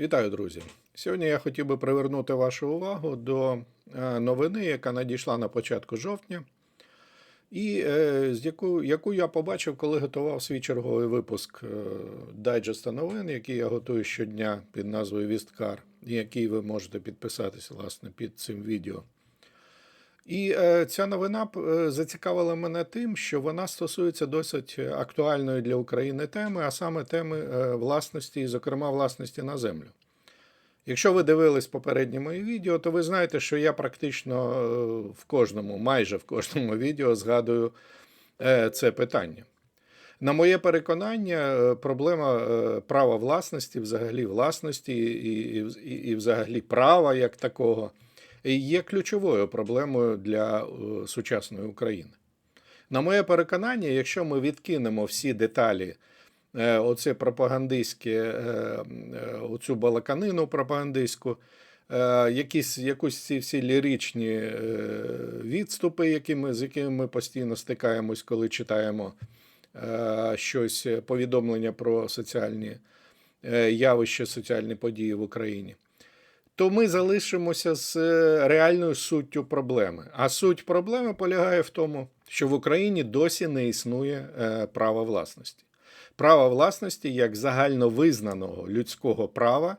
Вітаю, друзі! Сьогодні я хотів би привернути вашу увагу до е, новини, яка надійшла на початку жовтня, і е, з яку, яку я побачив, коли готував свій черговий випуск е, дайджеста новин, який я готую щодня під назвою Вісткар, який ви можете підписатися власне під цим відео. І е, ця новина е, зацікавила мене тим, що вона стосується досить актуальної для України теми, а саме теми е, власності, зокрема, власності на землю. Якщо ви дивились попередні мої відео, то ви знаєте, що я практично е, в кожному, майже в кожному відео згадую е, це питання. На моє переконання, е, проблема е, права власності, взагалі власності і, і, і взагалі права як такого є ключовою проблемою для е, сучасної України. На моє переконання, якщо ми відкинемо всі деталі, е, оце пропагандистське, е, оцю балаканину пропагандистську, якісь, якусь ці всі ліричні відступи, які ми, з якими ми постійно стикаємось, коли читаємо щось, повідомлення про соціальні явища, соціальні події в Україні то ми залишимося з е, реальною суттю проблеми. А суть проблеми полягає в тому, що в Україні досі не існує е, права власності. Право власності як загальновизнаного людського права,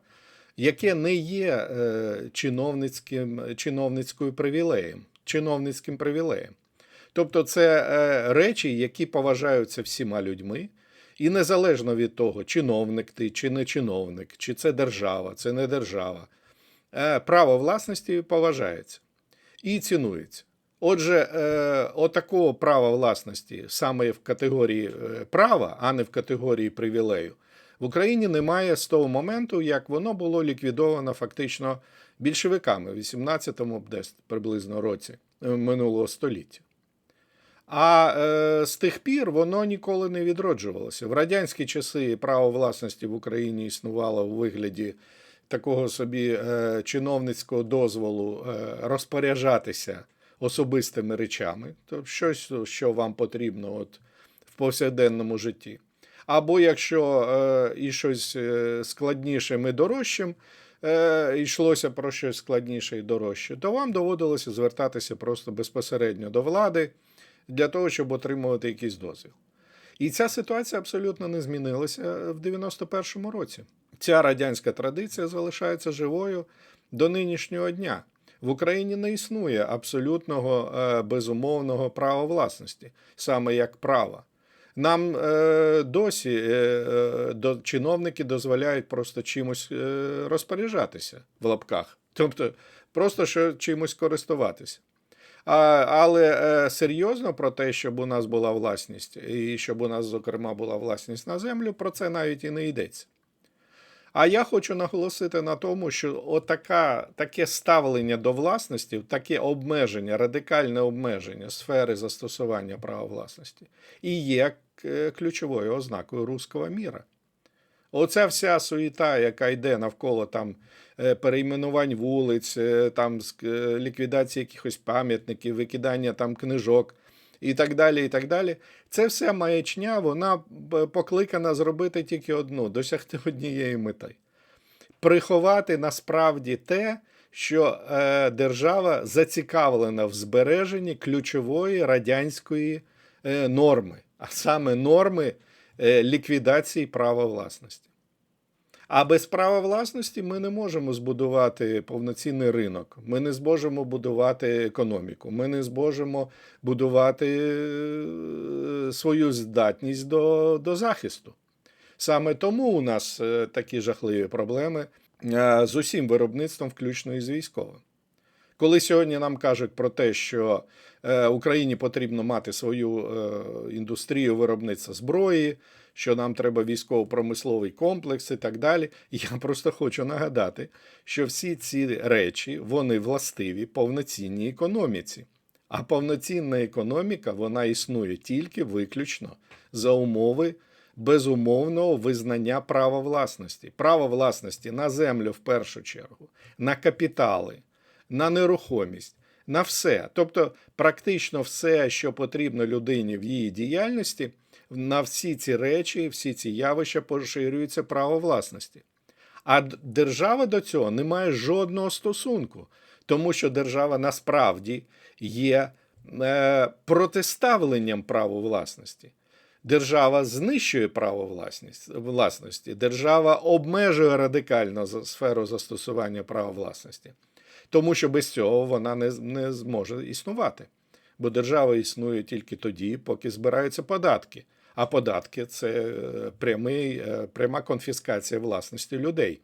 яке не є е, чиновницьким, чиновницькою привілеєм, чиновницьким привілеєм. Тобто це речі, які поважаються всіма людьми, і незалежно від того, чиновник ти чи не чиновник, чи це держава, це не держава. Е, право власності поважається і цінується. Отже, е, отакого права власності саме в категорії е, права, а не в категорії привілею, в Україні немає з того моменту, як воно було ліквідовано фактично більшовиками в 18-му десь приблизно році минулого століття. А е, з тих пір воно ніколи не відроджувалося. В радянські часи право власності в Україні існувало у вигляді такого собі е, чиновницького дозволу е, розпоряджатися особистими речами, тобто щось, що вам потрібно от в повсякденному житті. Або якщо е, і щось складнішим і дорожчим, йшлося про щось складніше і дорожче, то вам доводилося звертатися просто безпосередньо до влади для того, щоб отримувати якийсь дозвіл. І ця ситуація абсолютно не змінилася в 91-му році ця радянська традиція залишається живою до нинішнього дня. В Україні не існує абсолютного е, безумовного права власності, саме як права. Нам е, досі е, е, до, чиновники дозволяють просто чимось е, розпоряджатися в лапках, тобто просто що чимось користуватися. Але е, серйозно про те, щоб у нас була власність, і щоб у нас, зокрема, була власність на землю, про це навіть і не йдеться. А я хочу наголосити на тому, що отака, таке ставлення до власності, таке обмеження, радикальне обмеження сфери застосування права власності і є е, ключовою ознакою руського міра. Оця вся суєта, яка йде навколо там е, перейменувань вулиць, е, там ліквідації якихось пам'ятників, викидання там книжок і так далі. і так далі. Це все маячня, вона покликана зробити тільки одну досягти однієї мети. Приховати насправді те, що е, держава зацікавлена в збереженні ключової радянської е, норми, а саме норми е, ліквідації права власності. А без права власності ми не можемо збудувати повноцінний ринок. Ми не зможемо будувати економіку. Ми не зможемо будувати е, свою здатність до, до захисту. Саме тому у нас е, такі жахливі проблеми е, з усім виробництвом, включно і з військовим. Коли сьогодні нам кажуть про те, що Україні потрібно мати свою індустрію виробництва зброї, що нам треба військово-промисловий комплекс і так далі. Я просто хочу нагадати, що всі ці речі вони властиві повноцінній економіці. А повноцінна економіка вона існує тільки виключно за умови безумовного визнання права власності. Право власності на землю в першу чергу, на капітали, на нерухомість. На все, тобто практично все, що потрібно людині в її діяльності, на всі ці речі, всі ці явища поширюється право власності. А держава до цього не має жодного стосунку, тому що держава насправді є е, протиставленням праву власності. Держава знищує право власності, держава обмежує радикально сферу застосування права власності, тому що без цього вона не, не зможе існувати. Бо держава існує тільки тоді, поки збираються податки. А податки це е, прямий, е, пряма конфіскація власності людей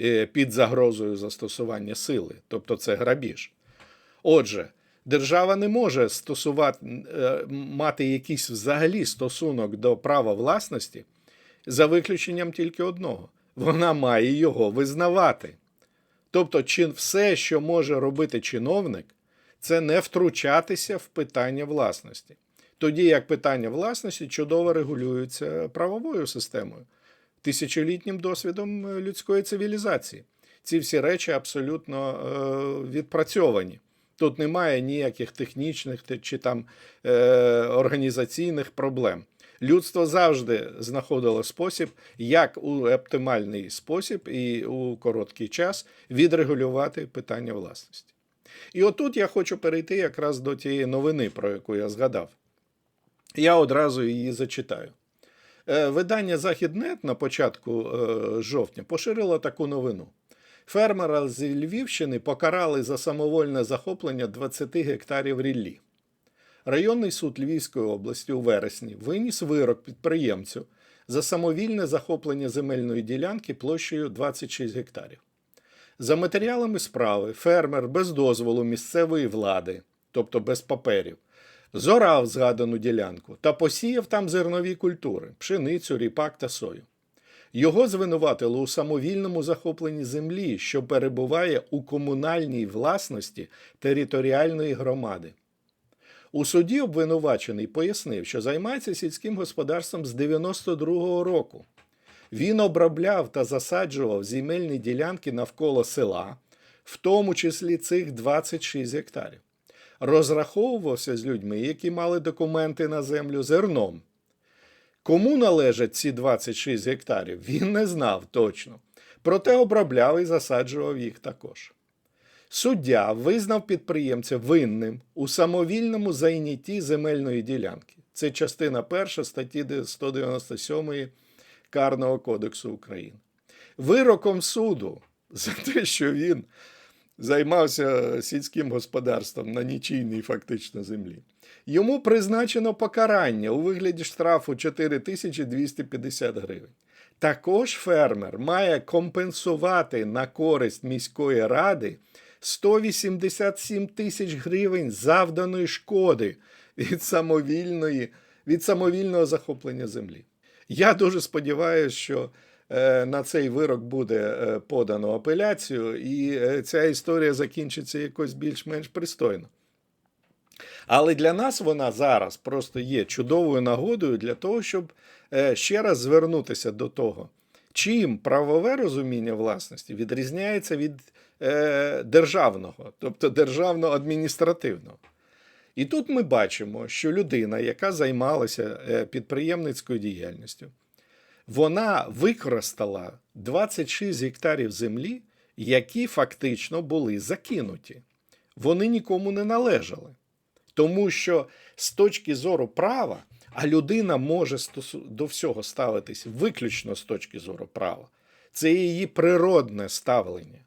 е, під загрозою застосування сили, тобто це грабіж. Отже, держава не може стосувати, мати якийсь взагалі стосунок до права власності за виключенням тільки одного: вона має його визнавати. Тобто, чи все, що може робити чиновник, це не втручатися в питання власності. Тоді як питання власності чудово регулюються правовою системою, тисячолітнім досвідом е, людської цивілізації. Ці всі речі абсолютно е, відпрацьовані. Тут немає ніяких технічних чи там е, організаційних проблем. Людство завжди знаходило спосіб, як у оптимальний спосіб і у короткий час відрегулювати питання власності. І отут я хочу перейти якраз до тієї новини, про яку я згадав. Я одразу її зачитаю. Е, Видання Західнет на початку е, жовтня поширило таку новину. Фермера з Львівщини покарали за самовольне захоплення 20 гектарів ріллі. Районний суд Львівської області у вересні виніс вирок підприємцю за самовільне захоплення земельної ділянки площею 26 гектарів. За матеріалами справи, фермер без дозволу місцевої влади, тобто без паперів, зорав згадану ділянку та посіяв там зернові культури пшеницю, ріпак та сою. Його звинуватили у самовільному захопленні землі, що перебуває у комунальній власності територіальної громади. У суді обвинувачений пояснив, що займається сільським господарством з 92-го року. Він обробляв та засаджував земельні ділянки навколо села, в тому числі цих 26 гектарів. Розраховувався з людьми, які мали документи на землю зерном. Кому належать ці 26 гектарів, він не знав точно. Проте обробляв і засаджував їх також. Суддя визнав підприємця винним у самовільному зайнятті земельної ділянки. Це частина перша статті 197 Карного кодексу України. Вироком суду за те, що він займався сільським господарством на нічийній фактично землі. Йому призначено покарання у вигляді штрафу 4250 гривень. Також фермер має компенсувати на користь міської ради 187 тисяч гривень завданої шкоди від самовільної, від самовільного захоплення землі. Я дуже сподіваюся, що е, на цей вирок буде е, подано апеляцію, і е, ця історія закінчиться якось більш-менш пристойно. Але для нас вона зараз просто є чудовою нагодою для того, щоб ще раз звернутися до того, чим правове розуміння власності відрізняється від е, державного, тобто державно-адміністративного. І тут ми бачимо, що людина, яка займалася е, підприємницькою діяльністю, вона використала 26 гектарів землі, які фактично були закинуті. Вони нікому не належали. Тому що з точки зору права, а людина може до всього ставитись виключно з точки зору права, це її природне ставлення.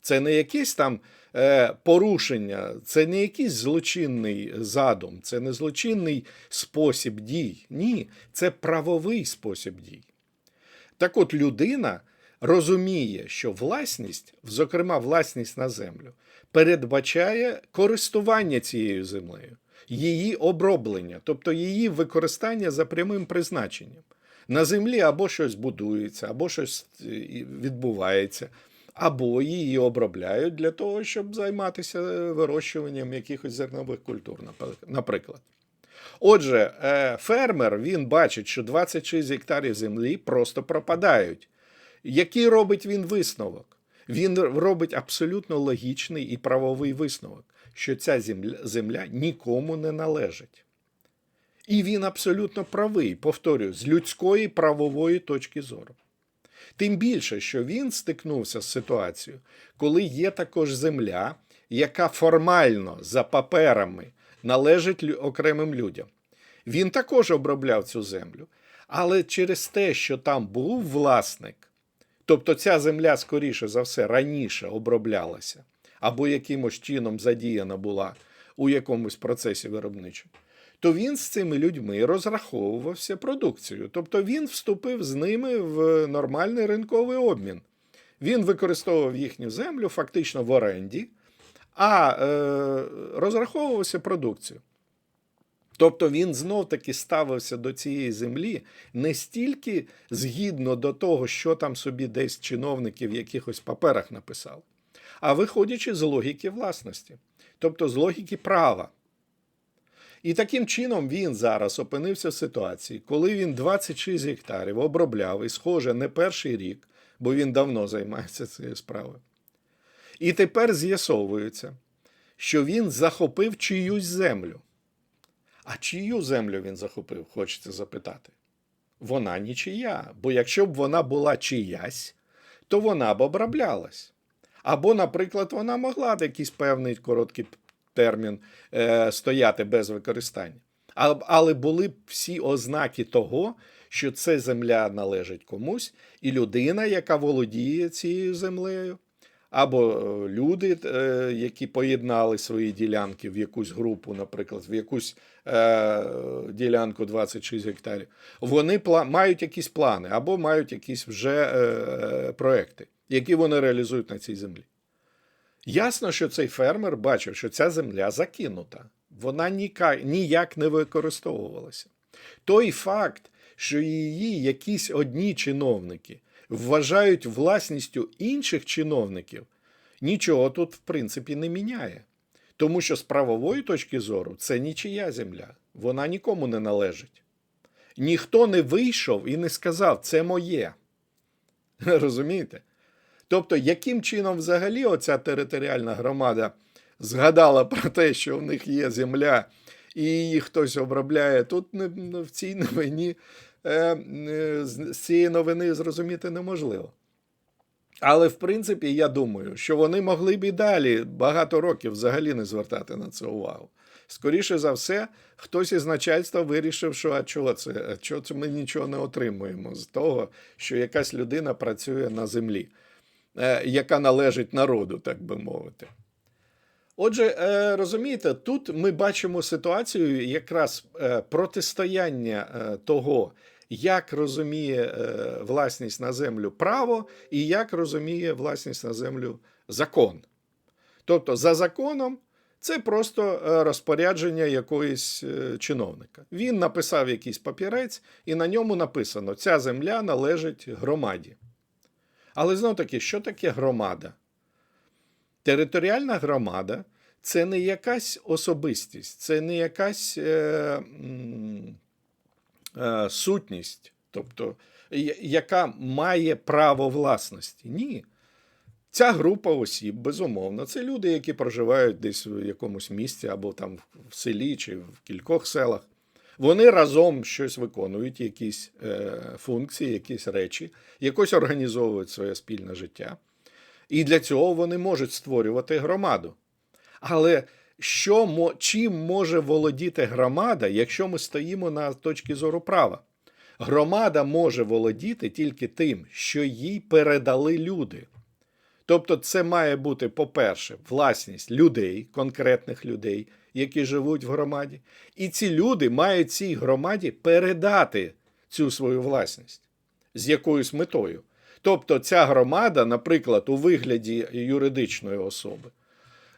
Це не якесь там е, порушення, це не якийсь злочинний задум, це не злочинний спосіб дій. Ні, це правовий спосіб дій. Так от людина розуміє, що власність, зокрема власність на землю, передбачає користування цією землею, її оброблення, тобто її використання за прямим призначенням. На землі або щось будується, або щось е, відбувається, або її обробляють для того, щоб займатися е, вирощуванням якихось зернових культур, наприклад. Отже, е, фермер він бачить, що 26 гектарів землі просто пропадають. Який робить він висновок? Він робить абсолютно логічний і правовий висновок, що ця земля, земля нікому не належить. І він абсолютно правий, повторюю, з людської правової точки зору. Тим більше, що він стикнувся з ситуацією, коли є також земля, яка формально за паперами належить окремим людям. Він також обробляв цю землю. Але через те, що там був власник, тобто ця земля, скоріше за все, раніше оброблялася або якимось чином задіяна була у якомусь процесі виробничому, то він з цими людьми розраховувався продукцією. Тобто він вступив з ними в нормальний ринковий обмін. Він використовував їхню землю фактично в оренді, а е, розраховувався продукцією. Тобто він знов таки ставився до цієї землі не стільки згідно до того, що там собі десь чиновники в якихось паперах написали, а виходячи з логіки власності, тобто з логіки права. І таким чином він зараз опинився в ситуації, коли він 26 гектарів обробляв і, схоже, не перший рік, бо він давно займається цією справою. І тепер з'ясовується, що він захопив чиюсь землю. А чию землю він захопив, хочеться запитати. Вона нічия, бо якщо б вона була чиясь, то вона б оброблялась. Або, наприклад, вона могла якийсь певний короткий термін е, стояти без використання. Але були б всі ознаки того, що ця земля належить комусь, і людина, яка володіє цією землею, або е, люди, е, які поєднали свої ділянки в якусь групу, наприклад, в якусь е, ділянку 26 гектарів, вони мають якісь плани або мають якісь вже е, проекти, які вони реалізують на цій землі. Ясно, що цей фермер бачив, що ця земля закинута, вона ніяк не використовувалася. Той факт, що її якісь одні чиновники вважають власністю інших чиновників, нічого тут, в принципі, не міняє. Тому що з правової точки зору це нічия земля, вона нікому не належить. Ніхто не вийшов і не сказав, це моє. Розумієте? Тобто, яким чином взагалі оця територіальна громада згадала про те, що в них є земля, і її хтось обробляє, тут не, в цій новині е, е, з цієї новини зрозуміти неможливо. Але в принципі, я думаю, що вони могли б і далі багато років взагалі не звертати на це увагу. Скоріше за все, хтось із начальства вирішив, що а чого це? А чого це ми нічого не отримуємо з того, що якась людина працює на землі, яка належить народу, так би мовити. Отже, е, розумієте, тут ми бачимо ситуацію якраз е, протистояння е, того, як розуміє е, власність на землю право і як розуміє власність на землю закон. Тобто, за законом це просто е, розпорядження якоїсь е, чиновника. Він написав якийсь папірець, і на ньому написано: ця земля належить громаді. Але знов таки, що таке громада? Територіальна громада це не якась особистість, це не якась е, е, сутність, тобто, яка має право власності. Ні. Ця група осіб, безумовно, це люди, які проживають десь в якомусь місті або там в селі чи в кількох селах. Вони разом щось виконують, якісь е, функції, якісь речі, якось організовують своє спільне життя. І для цього вони можуть створювати громаду. Але що, чим може володіти громада, якщо ми стоїмо на точці зору права? Громада може володіти тільки тим, що їй передали люди. Тобто, це має бути, по-перше, власність людей, конкретних людей, які живуть в громаді. І ці люди мають цій громаді передати цю свою власність з якоюсь метою. Тобто, ця громада, наприклад, у вигляді юридичної особи,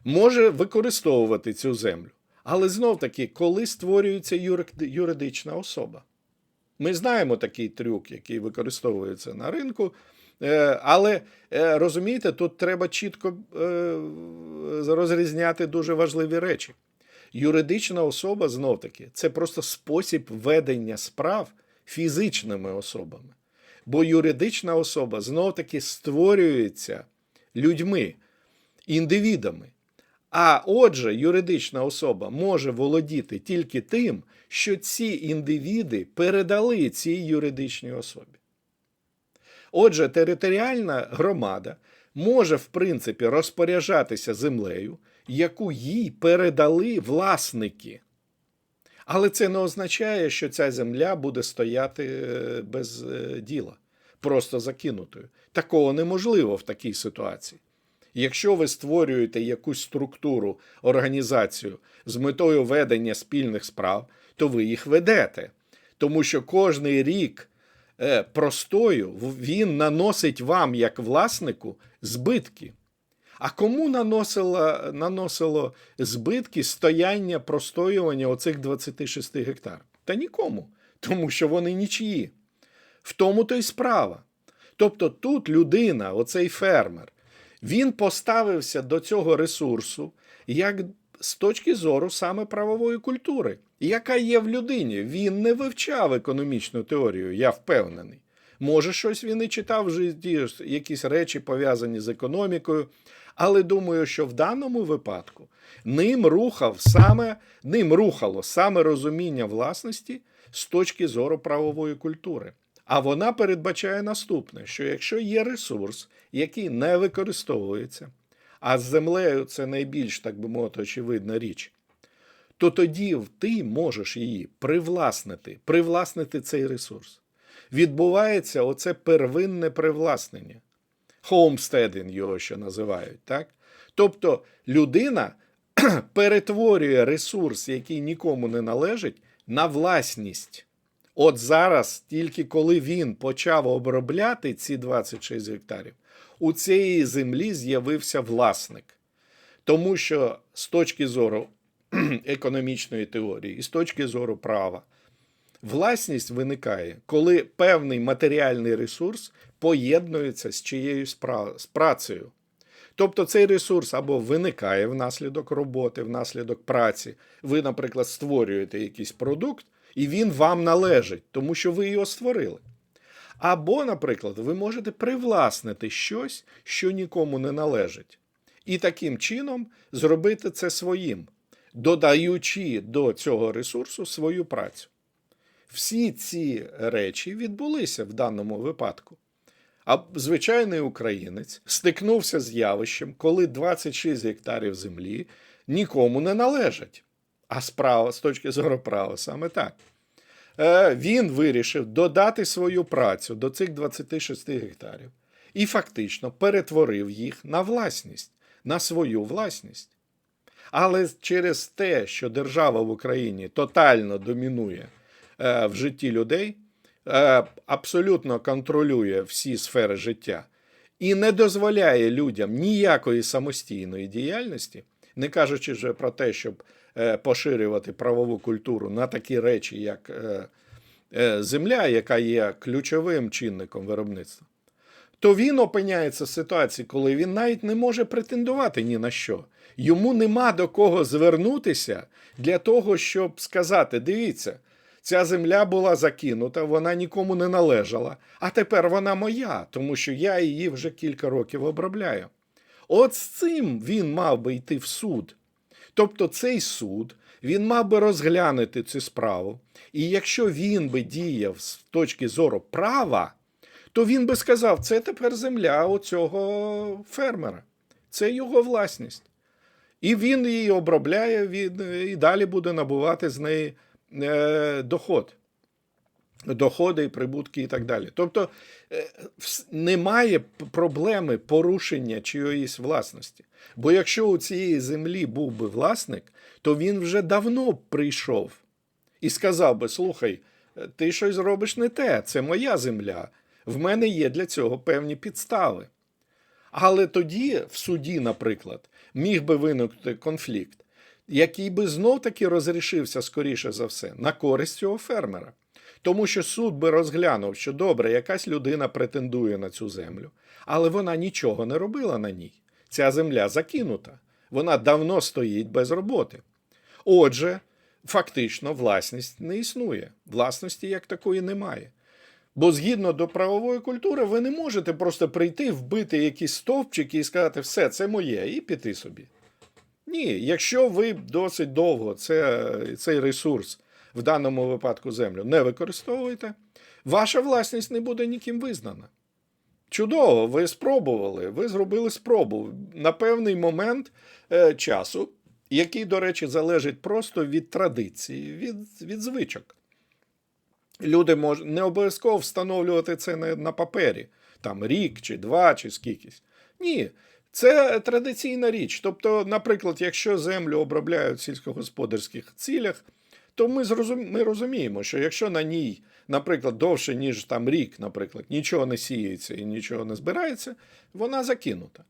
може використовувати цю землю. Але знов таки, коли створюється юридична особа. Ми знаємо такий трюк, який використовується на ринку. Е, Але е, розумієте, тут треба чітко е, розрізняти дуже важливі речі. Юридична особа знов таки це просто спосіб ведення справ фізичними особами. Бо юридична особа знов таки створюється людьми, індивідами. А отже, юридична особа може володіти тільки тим, що ці індивіди передали цій юридичній особі. Отже, територіальна громада може, в принципі, розпоряджатися землею, яку їй передали власники. Але це не означає, що ця земля буде стояти е, без е, діла, просто закинутою. Такого неможливо в такій ситуації. Якщо ви створюєте якусь структуру, організацію з метою ведення спільних справ, то ви їх ведете. Тому що кожний рік е, простою він наносить вам, як власнику, збитки. А кому наносило, наносило збитки стояння, простоювання оцих 26 гектар? Та нікому, тому що вони нічиї. В тому то й справа. Тобто тут людина, оцей фермер, він поставився до цього ресурсу як з точки зору саме правової культури, яка є в людині. Він не вивчав економічну теорію, я впевнений. Може, щось він і читав в житті, якісь речі пов'язані з економікою, але думаю, що в даному випадку ним рухав саме, ним рухало саме розуміння власності з точки зору правової культури. А вона передбачає наступне: що якщо є ресурс, який не використовується, а з землею це найбільш, так би мовити, очевидна річ, то тоді ти можеш її привласнити, привласнити цей ресурс. Відбувається оце первинне привласнення. Хоумстединг його ще називають, так? Тобто людина перетворює ресурс, який нікому не належить, на власність. От зараз, тільки коли він почав обробляти ці 26 гектарів, у цієї землі з'явився власник. Тому що з точки зору економічної теорії і з точки зору права, власність виникає, коли певний матеріальний ресурс поєднується з чиєюсь працею. Тобто цей ресурс або виникає внаслідок роботи, внаслідок праці. Ви, наприклад, створюєте якийсь продукт, і він вам належить, тому що ви його створили. Або, наприклад, ви можете привласнити щось, що нікому не належить, і таким чином зробити це своїм, додаючи до цього ресурсу свою працю. Всі ці речі відбулися в даному випадку. А звичайний українець стикнувся з явищем, коли 26 гектарів землі нікому не належать. А справа з точки зору права саме так. Е, Він вирішив додати свою працю до цих 26 гектарів і фактично перетворив їх на власність, на свою власність. Але через те, що держава в Україні тотально домінує е, в житті людей, абсолютно контролює всі сфери життя і не дозволяє людям ніякої самостійної діяльності, не кажучи вже про те, щоб е, поширювати правову культуру на такі речі, як е, е, земля, яка є ключовим чинником виробництва, то він опиняється в ситуації, коли він навіть не може претендувати ні на що. Йому нема до кого звернутися для того, щоб сказати: дивіться, ця земля була закинута, вона нікому не належала, а тепер вона моя, тому що я її вже кілька років обробляю. От з цим він мав би йти в суд. Тобто цей суд він мав би розглянути цю справу. І якщо він би діяв з точки зору права, то він би сказав: це тепер земля оцього фермера, це його власність. І він її обробляє він, і далі буде набувати з неї доход. Доходи, прибутки і так далі. Тобто е, немає проблеми порушення чиєїсь власності. Бо якщо у цієї землі був би власник, то він вже давно прийшов і сказав би: слухай, е, ти щось робиш не те, це моя земля. В мене є для цього певні підстави. Але тоді в суді, наприклад, міг би виникнути конфлікт, який би знов таки розрішився, скоріше за все, на користь цього фермера. Тому що суд би розглянув, що добре, якась людина претендує на цю землю, але вона нічого не робила на ній. Ця земля закинута, вона давно стоїть без роботи. Отже, фактично, власність не існує. Власності як такої немає. Бо згідно до правової культури, ви не можете просто прийти, вбити якісь стовпчики і сказати, все, це моє, і піти собі. Ні, якщо ви досить довго це, цей ресурс, в даному випадку землю, не використовуєте, ваша власність не буде ніким визнана. Чудово, ви спробували, ви зробили спробу на певний момент е, часу, який, до речі, залежить просто від традиції, від, від звичок. Люди можуть не обов'язково встановлювати це на, на папері, там рік чи два, чи скількись. Ні, це традиційна річ. Тобто, наприклад, якщо землю обробляють в сільськогосподарських цілях, то ми, зрозум... ми розуміємо, що якщо на ній, наприклад, довше, ніж там рік, наприклад, нічого не сіється і нічого не збирається, вона закинута.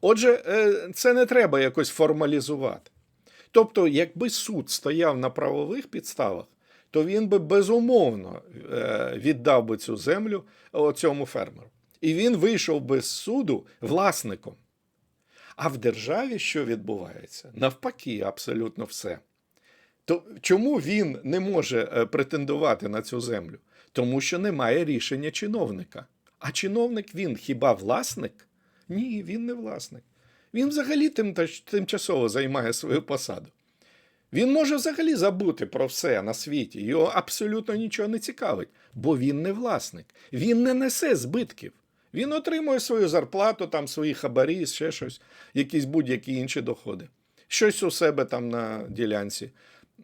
Отже, е, це не треба якось формалізувати. Тобто, якби суд стояв на правових підставах, то він би безумовно е, віддав би цю землю цьому фермеру. І він вийшов би з суду власником. А в державі що відбувається? Навпаки, абсолютно все. То чому він не може е, претендувати на цю землю? Тому що немає рішення чиновника. А чиновник він хіба власник? Ні, він не власник. Він взагалі тимчасово займає свою посаду. Він може взагалі забути про все на світі. Його абсолютно нічого не цікавить, бо він не власник. Він не несе збитків. Він отримує свою зарплату, там свої хабарі, ще щось, якісь будь-які інші доходи. Щось у себе там на ділянці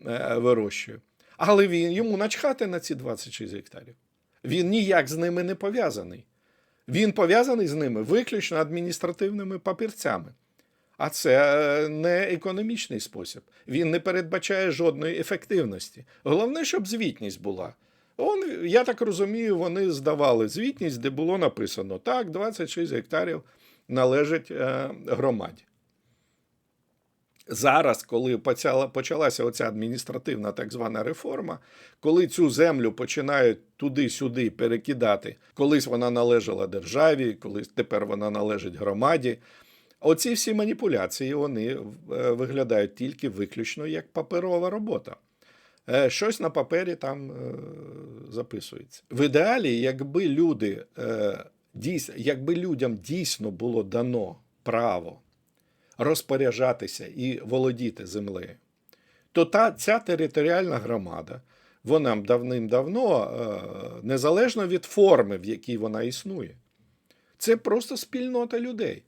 е, вирощує. Але він йому начхати на ці 26 гектарів. Він ніяк з ними не пов'язаний. Він пов'язаний з ними виключно адміністративними папірцями. А це е, не економічний спосіб. Він не передбачає жодної ефективності. Головне, щоб звітність була. Он, я так розумію, вони здавали звітність, де було написано: так, 26 гектарів належить е, громаді. Зараз, коли почалася оця адміністративна так звана реформа, коли цю землю починають туди-сюди перекидати, колись вона належала державі, колись тепер вона належить громаді. Оці всі маніпуляції вони е, виглядають тільки виключно як паперова робота. Е, щось на папері там е, записується. В ідеалі, якби люди дійсно, якби людям дійсно було дано право розпоряджатися і володіти землею, то та ця територіальна громада, вона давним-давно, незалежно від форми, в якій вона існує, це просто спільнота людей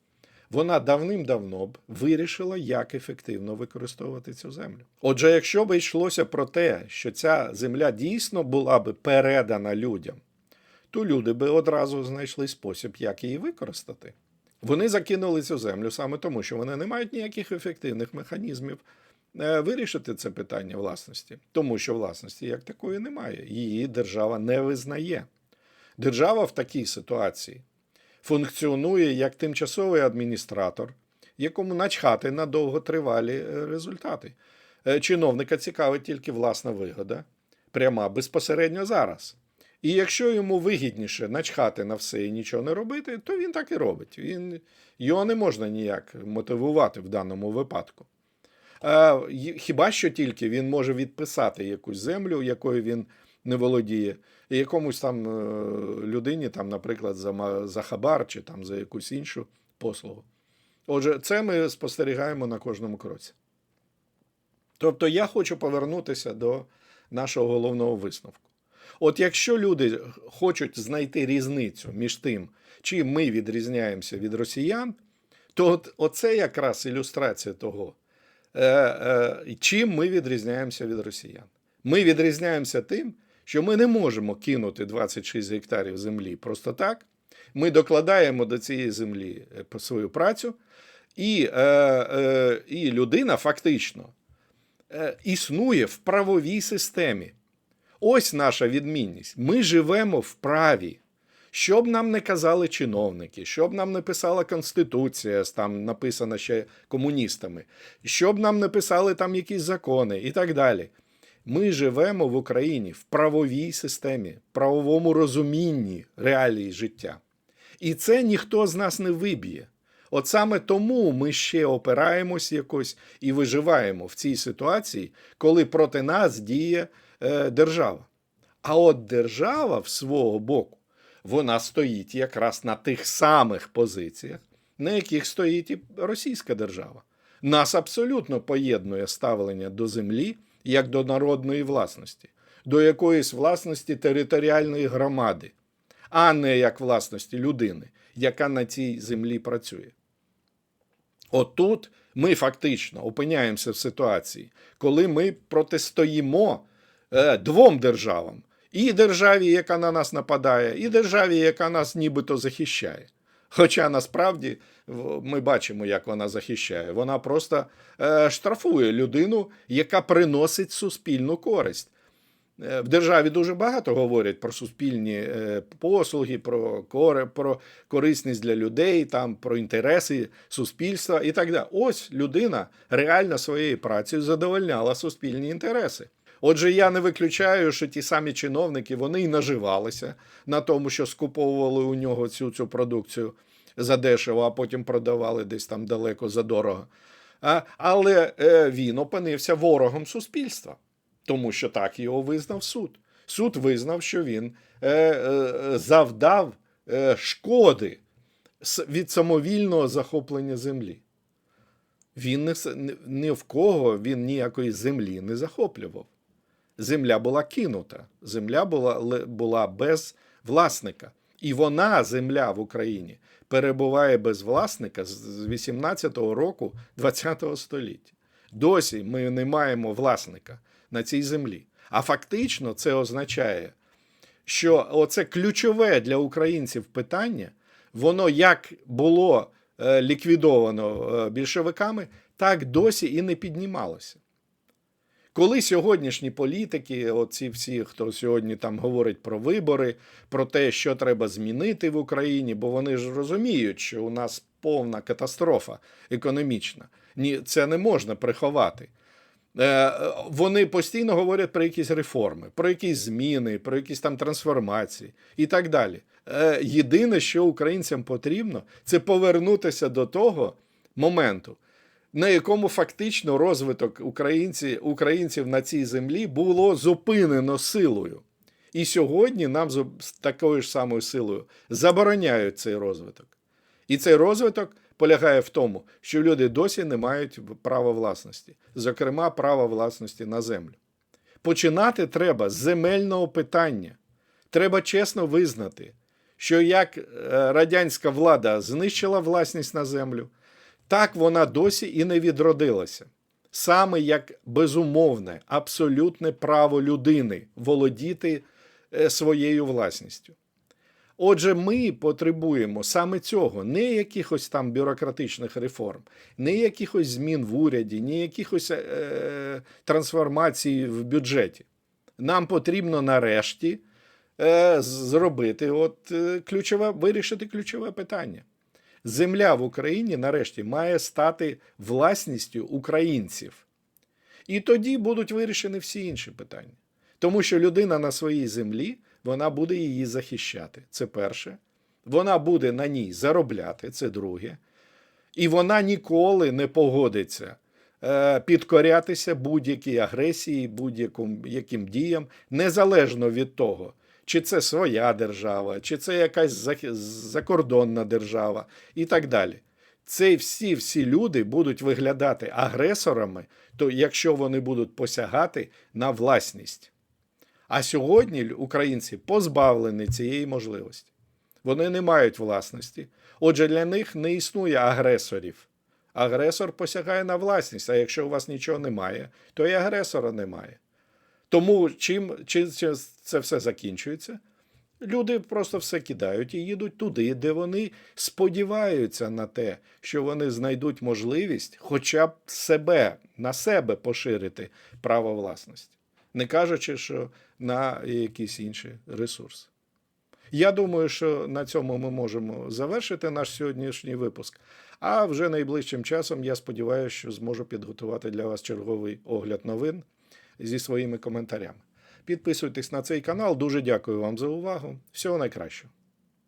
вона давним-давно б вирішила, як ефективно використовувати цю землю. Отже, якщо б йшлося про те, що ця земля дійсно була б передана людям, то люди би одразу знайшли спосіб, як її використати. Вони закинули цю землю саме тому, що вони не мають ніяких ефективних механізмів е, вирішити це питання власності, тому що власності як такої немає. Її держава не визнає. Держава в такій ситуації функціонує як тимчасовий адміністратор, якому начхати на довготривалі е, результати. Е, чиновника цікавить тільки власна вигода, пряма безпосередньо зараз. І якщо йому вигідніше начхати на все і нічого не робити, то він так і робить. Він, Його не можна ніяк мотивувати в даному випадку. Хіба що тільки він може відписати якусь землю, якою він не володіє, і якомусь там е, людині, там, наприклад, за за хабар чи там за якусь іншу послугу. Отже, це ми спостерігаємо на кожному кроці. Тобто я хочу повернутися до нашого головного висновку. От якщо люди хочуть знайти різницю між тим, чим ми відрізняємося від росіян, то от, оце якраз ілюстрація того, е, е, чим ми відрізняємося від росіян. Ми відрізняємося тим, що ми не можемо кинути 26 гектарів землі просто так. Ми докладаємо до цієї землі е, свою працю, і, е, е, і людина фактично е, існує в правовій системі. Ось наша відмінність. Ми живемо в праві. Що б нам не казали чиновники, що б нам не писала Конституція, там написана ще комуністами, що б нам не писали там якісь закони і так далі. Ми живемо в Україні в правовій системі, правовому розумінні реалії життя. І це ніхто з нас не виб'є. От саме тому ми ще опираємось якось і виживаємо в цій ситуації, коли проти нас діє е, держава. А от держава в свого боку, вона стоїть якраз на тих самих позиціях, на яких стоїть і російська держава. Нас абсолютно поєднує ставлення до землі як до народної власності, до якоїсь власності територіальної громади. а не як власності людини, яка на цій землі працює. Отут ми фактично опиняємося в ситуації, коли ми протистоїмо е, двом державам: і державі, яка на нас нападає, і державі, яка нас нібито захищає. Хоча насправді ми бачимо, як вона захищає. Вона просто е, штрафує людину, яка приносить суспільну користь. Е, В державі дуже багато говорять про суспільні е, послуги, про, кори, про корисність для людей, там, про інтереси суспільства і так далі. Ось людина реально своєю працею задовольняла суспільні інтереси. Отже, я не виключаю, що ті самі чиновники вони і наживалися на тому, що скуповували у нього цю, цю продукцію задешево, а потім продавали десь там далеко задорого. А, але е, він опинився ворогом суспільства тому що так його визнав суд. Суд визнав, що він е, е, завдав шкоди від самовільного захоплення землі. Він не, ні в кого він ніякої землі не захоплював. Земля була кинута, земля була, була без власника. І вона, земля в Україні, перебуває без власника з- з 18-го року 20-го століття. Досі ми не маємо власника на цій землі. А фактично це означає, що оце ключове для українців питання, воно як було е, ліквідовано е, більшовиками, так досі і не піднімалося. Коли сьогоднішні політики, оці всі, хто сьогодні там говорить про вибори, про те, що треба змінити в Україні, бо вони ж розуміють, що у нас повна катастрофа економічна. Ні, це не можна приховати. Е, Вони постійно говорять про якісь реформи, про якісь зміни, про якісь там трансформації і так далі. Е, Єдине, що українцям потрібно, це повернутися до того моменту, на якому фактично розвиток українці, українців на цій землі було зупинено силою. І сьогодні нам з такою ж самою силою забороняють цей розвиток. І цей розвиток полягає в тому, що люди досі не мають права власності, зокрема, права власності на землю. Починати треба з земельного питання. Треба чесно визнати, що як е, радянська влада знищила власність на землю, так вона досі і не відродилася. Саме як безумовне, абсолютне право людини володіти е, своєю власністю. Отже, ми потребуємо саме цього, не якихось там бюрократичних реформ, не якихось змін в уряді, не якихось е, трансформацій в бюджеті. Нам потрібно нарешті е, зробити от, е, ключове, вирішити ключове питання. Земля в Україні нарешті має стати власністю українців. І тоді будуть вирішені всі інші питання. Тому що людина на своїй землі вона буде її захищати. Це перше. Вона буде на ній заробляти, це друге. І вона ніколи не погодиться е, підкорятися будь-якій агресії, будь-яким діям, незалежно від того, чи це своя держава, чи це якась закордонна держава і так далі. Це всі всі люди будуть виглядати агресорами, то якщо вони будуть посягати на власність. А сьогодні українці позбавлені цієї можливості. Вони не мають власності. Отже, для них не існує агресорів. Агресор посягає на власність, а якщо у вас нічого немає, то і агресора немає. Тому чим, чим це все закінчується? Люди просто все кидають і їдуть туди, де вони сподіваються на те, що вони знайдуть можливість хоча б себе на себе поширити право власності, не кажучи, що на якісь інші ресурси. Я думаю, що на цьому ми можемо завершити наш сьогоднішній випуск. А вже найближчим часом я сподіваюся, що зможу підготувати для вас черговий огляд новин зі своїми коментарями. Підписуйтесь на цей канал. Дуже дякую вам за увагу. Всього найкращого.